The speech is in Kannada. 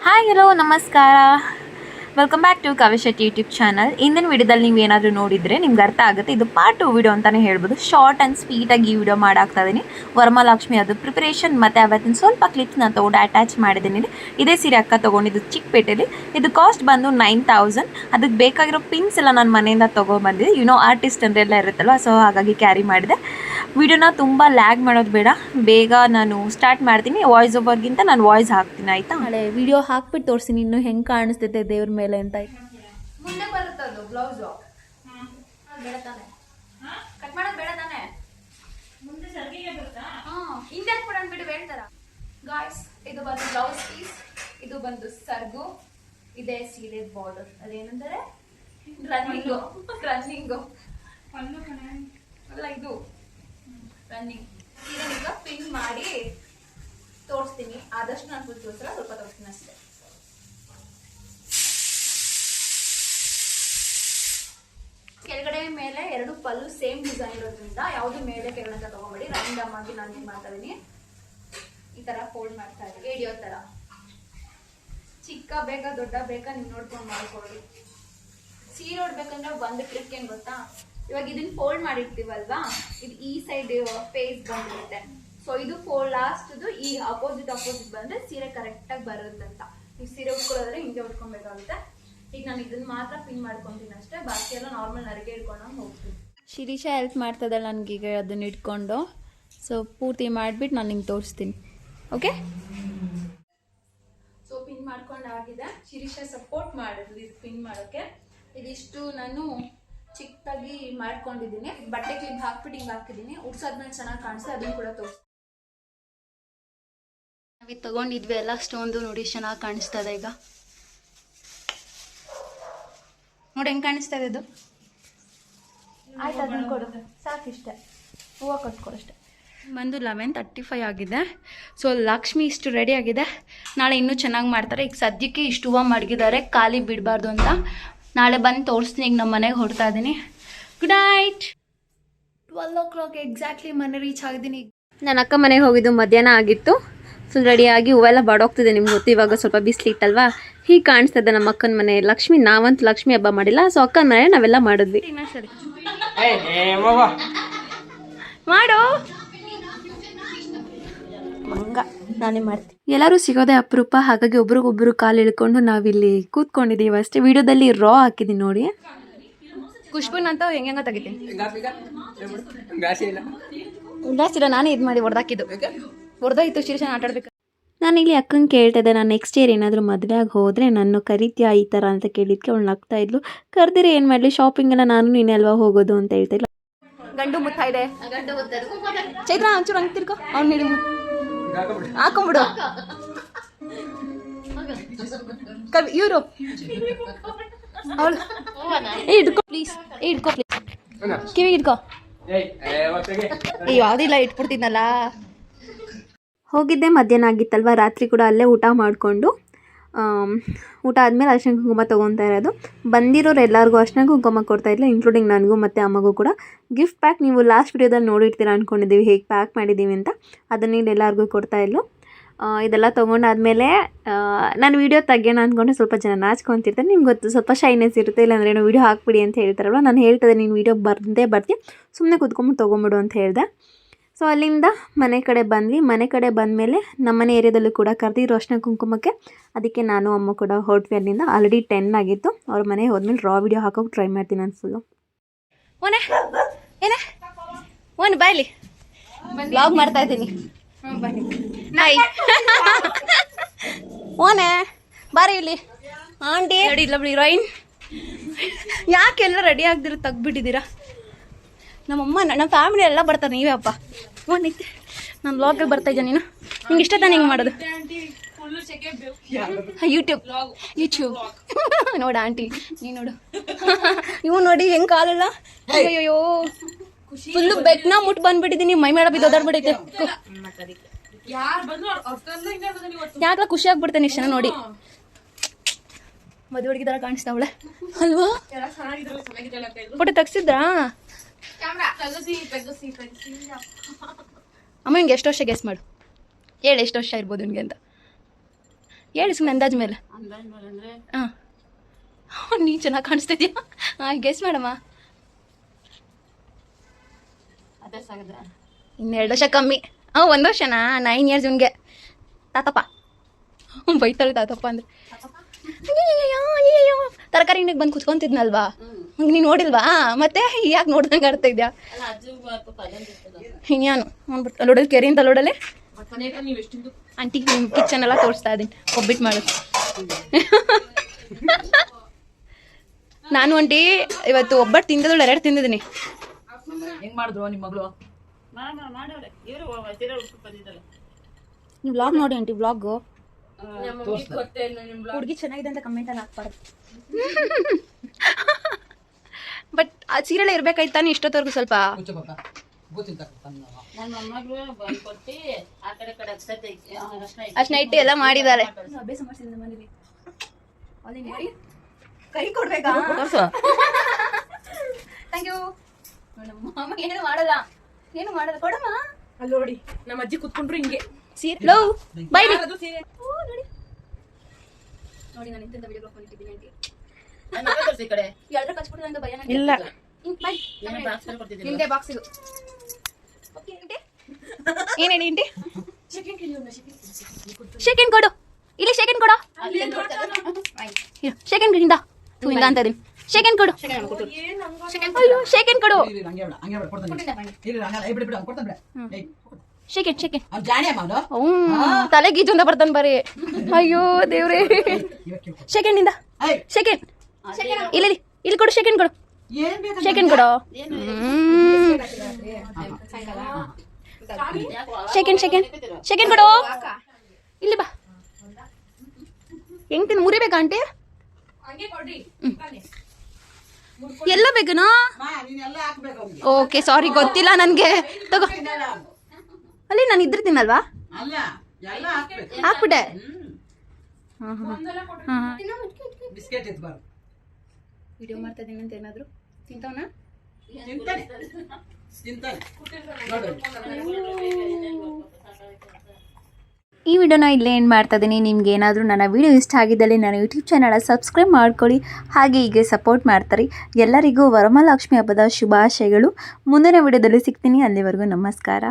ಹಾಯ್ ಹಲೋ ನಮಸ್ಕಾರ welcome back to Kavishetty YouTube channel ಇಂದಿನ ವಿಡಿಯೋದಲ್ಲಿ ನೀವು ಏನಾದರೂ ನೋಡಿದರೆ ನಿಮ್ಗೆ ಅರ್ಥ ಆಗುತ್ತೆ. ಇದು ಪಾರ್ಟ್ ಟು ವಿಡಿಯೋ ಅಂತಲೇ ಹೇಳ್ಬೋದು. ಶಾರ್ಟ್ ಆ್ಯಂಡ್ ಸ್ವೀಟಾಗಿ ಈ ವಿಡಿಯೋ ಮಾಡಾಕ್ತಾ ಇದ್ದೀನಿ ವರಮಹಾಲಕ್ಷ್ಮಿ ಅದು ಪ್ರಿಪ್ರೇಷನ್ ಮತ್ತು ಅವತ್ತಿನ ಸ್ವಲ್ಪ ಕ್ಲಿಪ್ಸ್ ನಾನು ತೊಗೊಂಡು ಅಟ್ಯಾಚ್ ಮಾಡಿದ್ದೀನಿ. ಇದೇ ಸೀರೆ ಅಕ್ಕ ತೊಗೊಂಡಿದ್ದು ಚಿಕ್ಕಪೇಟೆಯಲ್ಲಿ ಇದು ಕಾಸ್ಟ್ ಬಂದು ನೈನ್ ತೌಸಂಡ್ ಅದಕ್ಕೆ ಬೇಕಾಗಿರೋ ಪಿನ್ಸ್ ಎಲ್ಲ ನಾನು ಮನೆಯಿಂದ ತೊಗೊಬಂದಿದ್ದೆ ಯುನೋ ಆರ್ಟಿಸ್ಟ್ ಅಂದೆಲ್ಲ ಇರುತ್ತಲ್ವ? ಸೊ ಹಾಗಾಗಿ ಕ್ಯಾರಿ ಮಾಡಿದೆ. ವಿಡಿಯೋನ ತುಂಬ ಲ್ಯಾಗ್ ಮಾಡೋದು ಬೇಡ. ಬೇಗ ನಾನು ಸ್ಟಾರ್ಟ್ ಮಾಡ್ತೀನಿ. ವಾಯ್ಸ್ ಓವರ್ಗಿಂತ ನಾನು ವಾಯ್ಸ್ ಹಾಕ್ತೀನಿ, ಆಯಿತಾ? ಹಳೆ ವಿಡಿಯೋ ಹಾಕ್ಬಿಟ್ಟು ತೋರಿಸ್ತೀನಿ. ಇನ್ನು ಹೆಂಗೆ ಕಾಣಿಸ್ತೈತೆ ದೇವ್ರ ಅಂತ ಮುಂದೆ ಅದು ಬ್ಲೌಸು ಬೇಡ ತಾನೆ. ಕಟ್ ಮಾಡೋದು ಬೇಡ ತಾನೆ. ಮುಂದೆ ಸರ್ಗಿಗೆ ಬರುತ್ತಾ? ಹಿಂದೆ ಕೊಡೋಣ ಬಿಡು ಹೇಳ್ತಾರ? ಗಾಯ್ಸ್ ಇದು ಬಂದು ಬ್ಲೌಸ್ ಪೀಸ್ ಇದು ಬಂದು ಸರ್ಗು ಇದೆ ಸೀರೆ ಬಾರ್ಡರ್ ಅದೇನಂದರೆ ರನ್ನಿಂಗು ರನ್ನಿಂಗು ಅಲ್ಲ ಇದು ರನ್ನಿಂಗ್ ಸೀರೆ ಈಗ ಪಿನ್ ಮಾಡಿ ತೋರಿಸ್ತೀನಿ. ಆದಷ್ಟು ನಾನು ಫುಲ್ ತೋರಿಸಲ್ಲ ಸ್ವಲ್ಪ ತೋರಿಸ್ತೀನಿ ಅಷ್ಟೇ. ಕೆಳಗಡೆ ಮೇಲೆ ಎರಡು ಪಲ್ಲು ಸೇಮ್ ಡಿಸೈನ್ ಇರೋದ್ರಿಂದ ಯಾವುದು ಮೇಲೆ ಕೆಳಗಡೆ ತಗೊಂಬೇಡಿ. ರ್ಯಾಂಡಮ್ ಆಗಿ ನಾನು ಏನ್ ಮಾಡ್ತಾ ಇದೀನಿ? ಈ ತರ ಫೋಲ್ಡ್ ಮಾಡ್ತಾ ಇದ್ದೀನಿ. ಏಡಿಯೋ ತರ. ಚಿಕ್ಕ ಬೇಕಾ, ದೊಡ್ಡ ಬೇಕಾ ನೀವು ನೋಡ್ಕೊಂಡು ಮಾಡ್ಕೊಳ್ಳಿ ಸೀರೆ ಉಡ್ಬೇಕಂದ್ರೆ ಒಂದು ಟ್ರಿಕ್ ಏನ್ ಗೊತ್ತಾ? ಇವಾಗ ಇದನ್ನ ಫೋಲ್ಡ್ ಮಾಡಿರ್ತೀವಲ್ವಾ? ಇದು ಈ ಸೈಡ್ ಫೇಸ್ ಬಂದಿರುತ್ತೆ ಸೊ ಇದು ಫೋಲ್ಡ್ ಲಾಸ್ಟ್ ಈ ಅಪೋಸಿಟ್ ಅಪೋಸಿಟ್ ಬಂದ್ರೆ ಸೀರೆ ಕರೆಕ್ಟ್ ಆಗಿ ಬರುತ್ತಂತ. ನೀವು ಸೀರೆ ಉಟ್ಕೊಳ್ಳೋದ್ರೆ ಹಿಂಗೆ ಉಟ್ಕೊಬೇಕಾಗುತ್ತೆ. ಈಗ ನಾನು ಇದನ್ನ ಮಾತ್ರ ಪಿನ್ ಮಾಡ್ಕೊಂತೀನಿ ಅಷ್ಟೇ ಬಾಕಿ ಎಲ್ಲ ನಾರ್ಮಲ್ ನರಿಗೆ ಇಟ್ಕೊಂಡು ಹೋಗ್ತೀನಿ. ಶಿರೀಷ ಹೆಲ್ಪ್ ಮಾಡ್ತದಲ್ಲ ನನಗೀಗ ಅದನ್ನ ಇಟ್ಕೊಂಡು ಸೊ ಪೂರ್ತಿ ಮಾಡಿಬಿಟ್ಟು ನಾನು ನಿಂಗೆ ತೋರಿಸ್ತೀನಿ. ಓಕೆ ಸೊ ಪಿನ್ ಮಾಡ್ಕೊಂಡಾಗಿದೆ ಶಿರೀಷ ಸಪೋರ್ಟ್ ಮಾಡಿದ್ಲು ಇದು ಪಿನ್ ಮಾಡೋಕೆ. ಇದಿಷ್ಟು ನಾನು ಚಿಕ್ಕದಾಗಿ ಮಾಡ್ಕೊಂಡಿದ್ದೀನಿ. ಬಟ್ಟೆ ಕ್ಲಿಪ್ ಹಾಕ್ಬಿಟ್ಟು ಹಿಂಗೆ ಹಾಕಿದ್ದೀನಿ. ಉಡ್ಸಾದ್ಮೇಲೆ ಚೆನ್ನಾಗಿ ಕಾಣಿಸ್ತದೆ ಅದನ್ನು ಕೂಡ ತೋರಿಸ್ತೀನಿ ನಾವಿದು ತಗೊಂಡಿದ್ವಿ ಎಲ್ಲ ಸ್ಟೋನ್ದು ನೋಡಿ ಚೆನ್ನಾಗಿ ಕಾಣಿಸ್ತದೆ ಈಗ. ನೋಡಿ ಹೆಂಗೆ ಕಾಣಿಸ್ತಾ ಇದೆ ಇದು? ಆಯ್ತು ಅದನ್ನು ಕೊಡು. ಸಾಕಿಷ್ಟ. ಹೂವು ಕೊಟ್ಕೊಡು ಅಷ್ಟೆ. ಬಂದು ಲೆವೆನ್ ತರ್ಟಿ ಫೈವ್ ಆಗಿದೆ. ಸೊ ಲಕ್ಷ್ಮಿ ಇಷ್ಟು ರೆಡಿ ಆಗಿದೆ. ನಾಳೆ ಇನ್ನೂ ಚೆನ್ನಾಗಿ ಮಾಡ್ತಾರೆ. ಈಗ ಸದ್ಯಕ್ಕೆ ಇಷ್ಟು ಹೂವು ಮಡಗಿದ್ದಾರೆ. ಖಾಲಿ ಬಿಡಬಾರ್ದು ಅಂತ. ನಾಳೆ ಬಂದು ತೋರಿಸ್ತೀನಿ. ಈಗ ನಮ್ಮ ಮನೆಗೆ ಹೊರಡ್ತಾ ಇದ್ದೀನಿ. Good night twelve o'clock exactly ಮನೆ ರೀಚ್ ಆಗಿದ್ದೀನಿ. ನನ್ನ ಅಕ್ಕ ಮನೆಗೆ ಹೋಗಿದ್ದು ಮಧ್ಯಾಹ್ನ ಆಗಿತ್ತು. ಫುಲ್ ರೆಡಿಯಾಗಿ ಹೂವೆಲ್ಲ ಬಾಡೋಗ್ತಿದೆ ನಿಮ್ಗೆ ಗೊತ್ತು ಇವಾಗ ಸ್ವಲ್ಪ ಬಿಸಿಲಿತ್ತಲ್ವಾ ಹೀಗೆ ಕಾಣಿಸ್ತದೆ ನಮ್ಮ ಅಕ್ಕನ ಮನೆ. ಲಕ್ಷ್ಮಿ ನಾವಂತೂ ಲಕ್ಷ್ಮಿ ಹಬ್ಬ ಮಾಡಿಲ್ಲ ಸೊ ಅಕ್ಕನ ಮನೆ ನಾವೆಲ್ಲ ಮಾಡಿದ್ವಿ. ಮಾಡು. ಮಂಗ ನಾನೇ ಮಾಡ್ತೀನಿ. ಎಲ್ಲರೂ ಸಿಗೋದೇ ಅಪರೂಪ ಹಾಗಾಗಿ ಒಬ್ರಿಗೊಬ್ರು ಕಾಲು ಇಳ್ಕೊಂಡು ನಾವಿಲ್ಲಿ ಕೂತ್ಕೊಂಡಿದ್ದೀವಿ ಅಷ್ಟೇ. ವಿಡಿಯೋದಲ್ಲಿ ರಾ ಹಾಕಿದೀನಿ ನೋಡಿ. ಖುಷ್ಬುನಂತ ಹೆಂಗ ತೆಗಿತೀನಿ. ಗಾಸಿ ಇಲ್ಲ. ನಾನೇ ಇದು ಮಾಡಿ ಹೊಡೆದಾಕಿದ್ದು ಹೊಡೆದಾಯ್ತು ಶಿರೀಷ ಆಟಾಡ್ಬೇಕು. ನಾನು ಇಲ್ಲಿ ಅಕ್ಕಂಗೆ ಕೇಳ್ತಿದ್ದೆ ನಾನು ನೆಕ್ಸ್ಟ್ ಇಯರ್ ಏನಾದರೂ ಮದುವೆ ಆಗಿ ಹೋದರೆ ನಾನು ಕರಿತೀಯಾ ಈ ಥರ ಅಂತ ಕೇಳಿದ್ಕೆ ಅವಳು ನಗ್ತಾ ಇದ್ಲು. ಕರೆದಿರಿ ಏನು ಮಾಡಲಿ ಶಾಪಿಂಗ್ ಎಲ್ಲ ನಾನು ನೀನೆ ಅಲ್ವಾ ಹೋಗೋದು ಅಂತ ಹೇಳ್ತಾ ಇಲ್ಲ ಗಂಡು ಮುತ್ತ ಇದೆ. ಚೈತ್ರ ಒಂಚೂರು ಹಂಗೆ ತಿರ್ಕೋ ಅವ್ನು ನೀಡಿ ಹಾಕೊಂಬಿಡು. ಕವಿ ಇವರು. ಅವಳು. ಏ ಇಟ್ಕೊ ಪ್ಲೀಸ್ ಏ ಇಟ್ಕೊ ಪ್ಲೀಸ್ ಕಿವಿ ಇಟ್ಕೊ ಅಯ್ಯೋ ಅದಿಲ್ಲ ಏ ಯಾವುದಿಲ್ಲ ಇಟ್ಬಿಡ್ತೀನಲ್ಲ ಹೋಗಿದ್ದೆ ಮಧ್ಯಾಹ್ನ ಆಗಿತ್ತಲ್ವ? ರಾತ್ರಿ ಕೂಡ ಅಲ್ಲೇ ಊಟ ಮಾಡಿಕೊಂಡು ಊಟ ಆದಮೇಲೆ ಅರ್ಶಿನ ಕುಂಕುಮ ತೊಗೊತಾ ಇರೋದು. ಬಂದಿರೋರು ಎಲ್ಲರಿಗೂ ಅರ್ಶಿನ ಕುಂಕುಮ ಕೊಡ್ತಾ ಇದ್ಲು ಇನ್ಕ್ಲೂಡಿಂಗ್ ನನಗೂ ಮತ್ತು ಅಮ್ಮಗೂ ಕೂಡ. ಗಿಫ್ಟ್ ಪ್ಯಾಕ್ ನೀವು ಲಾಸ್ಟ್ ವಿಡಿಯೋದಲ್ಲಿ ನೋಡಿರ್ತೀರ ಅಂದ್ಕೊಂಡಿದ್ದೀವಿ ಹೇಗೆ ಪ್ಯಾಕ್ ಮಾಡಿದ್ದೀವಿ ಅಂತ. ಅದನ್ನ ಇಲ್ಲಿ ಎಲ್ಲರಿಗೂ ಕೊಡ್ತಾ ಇದ್ಲು. ಆ, ಇದೆಲ್ಲ ತೊಗೊಂಡಾದಮೇಲೆ ನಾನು ವೀಡಿಯೋ ತೆಗ್ಯೋಣ ಅಂದ್ಕೊಂಡು ಸ್ವಲ್ಪ ಜನ ನಾಚ್ಕೊತಿರ್ತಾರೆ. ನಿಮ್ಗೆ ಗೊತ್ತು ಸ್ವಲ್ಪ ಶೈನೆಸ್ ಇರುತ್ತೆ ಇಲ್ಲಾಂದ್ರೆ ಏನೋ ವೀಡಿಯೋ ಹಾಕ್ಬಿಡಿ ಅಂತ ಹೇಳ್ತಾರಲ್ವ? ನಾನು ಹೇಳ್ತದೆ ನೀನು ವೀಡಿಯೋ ಬರ್ದೇ ಬರ್ತೀನಿ ಸುಮ್ಮನೆ ಕುತ್ಕೊಂಬಿಟ್ಟು ತೊಗೊಂಬಿಡು ಅಂತ ಹೇಳಿದೆ. ಸೊ ಅಲ್ಲಿಂದ ಮನೆ ಕಡೆ ಬಂದ್ವಿ. ಮನೆ ಕಡೆ ಬಂದಮೇಲೆ ನಮ್ಮನೆ ಏರಿಯಾದಲ್ಲೂ ಕೂಡ ಕರೆದಿ ರೋಷನ ಕುಂಕುಮಕ್ಕೆ. ಅದಕ್ಕೆ ನಾನು ಅಮ್ಮ ಕೂಡ ಹೊರಟ್ವಿ ಅಲ್ಲಿಂದ. ಆಲ್ರೆಡಿ ಟೆನ್ ಆಗಿತ್ತು. ಅವ್ರ ಮನೆ ಹೋದ್ಮೇಲೆ ರಾ ವಿಡಿಯೋ ಹಾಕೋಕೆ ಟ್ರೈ ಮಾಡ್ತೀನಿ ನಾನು ಫುಲ್ಲು ಓನೆ ಏನ? ಓನ್ ಬಾಯ್ಲಿ ಬ್ಲಾಗ್ ಮಾಡ್ತಾ ಇದ್ದೀನಿ. ಹಾಯ್ ಓನೆ ಬಾರಿ ಇಲ್ಲಿ. ಆಂಟಿ. ರೆಡಿ ಇಲ್ಲ ಬಿಡಿ ಹೀರೋಯಿನ್ ಯಾಕೆಲ್ಲ ರೆಡಿ ಆಗ್ದಿರ ತೆಗ್ಬಿಟ್ಟಿದ್ದೀರಾ? ನಮ್ಮಮ್ಮ ನಮ್ಮ ಫ್ಯಾಮಿಲಿ ಎಲ್ಲ ಬರ್ತಾರೆ ನೀವೇ ಅಪ್ಪ. ನಿತ್ಯ ನಾನು ಬ್ಲಾಗ್ ಬರ್ತಾ ಇದ್ದೆ ನೀನು? ನಿಂಗೆ ಇಷ್ಟ ತಾನೆ ಹಿಂಗೆ ಮಾಡೋದು? ಯೂಟ್ಯೂಬ್ ಯೂಟ್ಯೂಬ್ ನೋಡ ಆಂಟಿ ನೀ ನೋಡು. ಇವು ನೋಡಿ ಹೆಂಗ್ ಕಾಲಲ್ಲ? ಅಯ್ಯಯ್ಯೋ. ಫುಲ್ಲು ಬೆಕ್ನ ಮುಟ್ ಬಂದ್ಬಿಟ್ಟಿದ್ದೀನಿ ಮೈ ಮೇಡ ಓದಾಡ್ಬಿಟ್ಟೈತೆ ಯಾಕಲ ಖುಷಿ ಆಗ್ಬಿಡ್ತೇನೆ ಇಷ್ಟ ನೋಡಿ? ಮದುವೆ ಹುಡುಗಿ ತರ ಕಾಣಿಸ್ತಾವಳೆ ಅಲ್ವಾ? ಫೋಟೋ ತೆಗ್ಸಿದ್ರಾ? ಅಮ್ಮ ನಿಂಗೆ ಎಷ್ಟು ವರ್ಷ ಗೆಸ್ ಮಾಡು. ಹೇಳಿ ಎಷ್ಟು ವರ್ಷ ಇರ್ಬೋದು ನಿಮಗೆ ಅಂತ. ಹೇಳಿ ಸುಮ್ಮನೆ ಅಂದಾಜ್ ಮೇಲೆ. ಹಾಂ. ನೀ ಚೆನ್ನಾಗಿ ಕಾಣಿಸ್ತಿದ್ಯಾ ಹಾಂ ಗೆಸ್ ಮಾಡಮ್ಮ. ಇನ್ನೆರಡು ವರ್ಷ ಕಮ್ಮಿ. ಹಾಂ ಒಂದು ವರ್ಷನಾ? ನೈನ್ ಇಯರ್ಸ್ ಇವನಿಗೆ. ತಾತಪ್ಪ. ಹ್ಞೂ ಬೈತಾಳೆ ತಾತಪ್ಪ ಅಂದ್ರೆ. ಅಂಗಡಿಗೆ ಬಂದು ಕುತ್ಕೊಂತಿದ್ನಲ್ವಾ? ಹಂಗೆ ನೀನು ನೋಡಿಲ್ವಾ? ಮತ್ತೆ ಯಾಕೆ ನೋಡ್ದಂಗೆ ಆಡ್ತಾ ಇದ್ಯಾ? ಇನ್ಯಾನು? ನೋಡ್ಬಿಟ್ಟು ಅಲ್ಲೋಡಲ್ಲಿ ಕೆರೆ ಅಂತ ಅಲ್ಲೋಡಲ್ಲಿ ಆಂಟಿ ಕಿಚನ್ ಎಲ್ಲ ತೋರಿಸ್ತಾ ಇದ್ದೀನಿ ಒಬ್ಬಿಟ್ಟು ಮಾಡೋದು ನಾನು ಆಂಟಿ ಇವತ್ತು ಒಬ್ಬಟ್ಟು ತಿಂದದಳು ಎರಡು ತಿಂದಿದ್ದೀನಿ. ಹೆಂಗ್ ಮಾಡಿದ್ರು ನಿಮ್ಮ ಮಗಳು? ನೀವು ವ್ಲಾಗ್ ನೋಡಿ ಆಂಟಿ ವ್ಲಾಗು ಹುಡುಗಿ ಚೆನ್ನಾಗಿದೆ ಅಂತ ಕಮೆಂಟ್ ಅಲ್ಲಿ ಹಾಕ್ಬಾರ್ದು. ಬಟ್ ಆ ಸೀರಿಯಲ್ ಇರ್ಬೇಕಾಯ್ತಾನೆ ಇಷ್ಟೊತ್ತವರೆಗೂ ಸ್ವಲ್ಪ? ಅಷ್ಟ ಎಲ್ಲ ಮಾಡಿದ್ದಾರೆ. ಕೈ ಕೊಡ್ಬೇಕಾ? ಥ್ಯಾಂಕ್ ಯು ಮಾಮ ಏನು ಮಾಡಲ್ಲ. ಏನು ಮಾಡಲ್ಲ. ಕೊಡಮ್ಮ. ಅಲ್ಲೋಡಿ. ನೋಡಿ ನಮ್ಮ ಅಜ್ಜಿ ಕುತ್ಕೊಂಡ್ರು ಹಿಂಗೆ. ಸೀರೆ ಲವ್ ಬೈ ನೋಡಿ ನೋಡಿ ನಾನು ಇಂಥ ವಿಡಿಯೋ ಬ್ಲಾಗ್ ಮಾಡಿಟ್ಟಿದ್ದೀನಿ ಆಂಟಿ ನನ್ನ ಮಗ ತೋರ್ಸಿ ಈ ಕಡೆ ಎಲ್ಲರೂ ಕಚ್ಬಿಟ್ಟು ನಂಗೆ ಭಯ ಇಲ್ಲ. ಬಾಕ್ಸ್ ಅಲ್ಲಿ ಕೊಡ್ತಿದ್ದೀನಿ ನಿಮ್ಗೆ ಬಾಕ್ಸಿಗೂ ಓಕೆ ಸೆಕೆಂಡ್ ಕೊಡು. ಇಲ್ಲಿ ಸೆಕೆಂಡ್ ಕೊಡು. ಸೆಕೆಂಡ್ ಇಂದ ತೂ ಇಂದ ಅಂತ ಇದೀನಿ ಸೆಕೆಂಡ್ ಕೊಡು. ಅಯ್ಯೋ ಸೆಕೆಂಡ್ ಕೊಡು. ಇರಿ, ಹಂಗೆ ಬೇಡ ಹಂಗೆ ಬೇಡ ಕೊಡ್ತಾನೆ. ಇರಿ ಹಂಗಲ್ಲ ಏ ಬಿಡು ಬಿಡು ಕೊಡ್ತಾನೆ ಬಿಡ. ಏಯ್ ಸೆಕೆಂಡ್ ಸೆಕೆಂಡ್ ಅವ್ನು ಶೇಕೆ ಹ್ಮ್ ತಲೆ ಗೀಜುಂದ ಬರ್ತಾನೆ ಬರೀ. ಅಯ್ಯೋ ದೇವ್ರೇ. ಶೆಕೆಂಡ್ ಇಂದ ಏಯ್. ಸೆಕೆಂಡ್ ಇಲ್ಲಿ ಇಲ್ಲಿ ಇಲ್ಲಿ ಕೊಡು ಶೆಕೆಂಡ್ ಕೊಡು. ಶೆಕೆಂಡ್ ಕೊಡು. ಶೆಕೆಂಡ್ ಶೆಕೆಂಡ್ ಶೆಕೆಂಡ್ ಕೊಡು. ಇಲ್ಲಿ ಬಾ. ಹೆಂಗ್ ತಿನ್ ಮುರಿಬೇಕಾ ಆಂಟಿ ಎಲ್ಲ ಬೇಕನಾ? ಓಕೆ ಸಾರಿ ಗೊತ್ತಿಲ್ಲ ನನಗೆ. ತಗೋ. ಅಲ್ಲಿ ನಾನು ಇದ್ರೆ ತಿನ್ನಲ್ವಾ? ಅಲ್ಲ ಎಲ್ಲ ಹಾಕ್ಬೇಕು. ಹಾಕ್ಬಿಟ್ಟೆ. ಹ್ಮ್. ಬಿಸ್ಕೆಟ್ ಎತ್ಬಾರ್ದು. ವಿಡಿಯೋ ಮಾಡ್ತಾ ಇದ್ದೀನಿ ಅಂತ ಏನಾದ್ರು? ತಿಂತವನ? ತಿಂತಾನೆ. ತಿಂತಾನೆ. ನೋಡು. ಈ ವಿಡಿಯೋನ ಇಲ್ಲೇ ಏನು ಮಾಡ್ತಾ ಇದ್ದೀನಿ ನಿಮ್ಗೆ ಏನಾದರೂ ನನ್ನ ವಿಡಿಯೋ ಇಷ್ಟ ಆಗಿದ್ದಲ್ಲಿ ನನ್ನ ಯೂಟ್ಯೂಬ್ ಚಾನಲ ಸಬ್ಸ್ಕ್ರೈಬ್ ಮಾಡ್ಕೊಳ್ಳಿ. ಹಾಗೆ ಹೀಗೆ ಸಪೋರ್ಟ್ ಮಾಡ್ತಾರೆ. ಎಲ್ಲರಿಗೂ ವರಮಹಾಲಕ್ಷ್ಮಿ ಹಬ್ಬದ ಶುಭಾಶಯಗಳು. ಮುಂದಿನ ವಿಡಿಯೋದಲ್ಲಿ ಸಿಗ್ತೀನಿ. ಅಲ್ಲಿವರೆಗೂ ನಮಸ್ಕಾರ.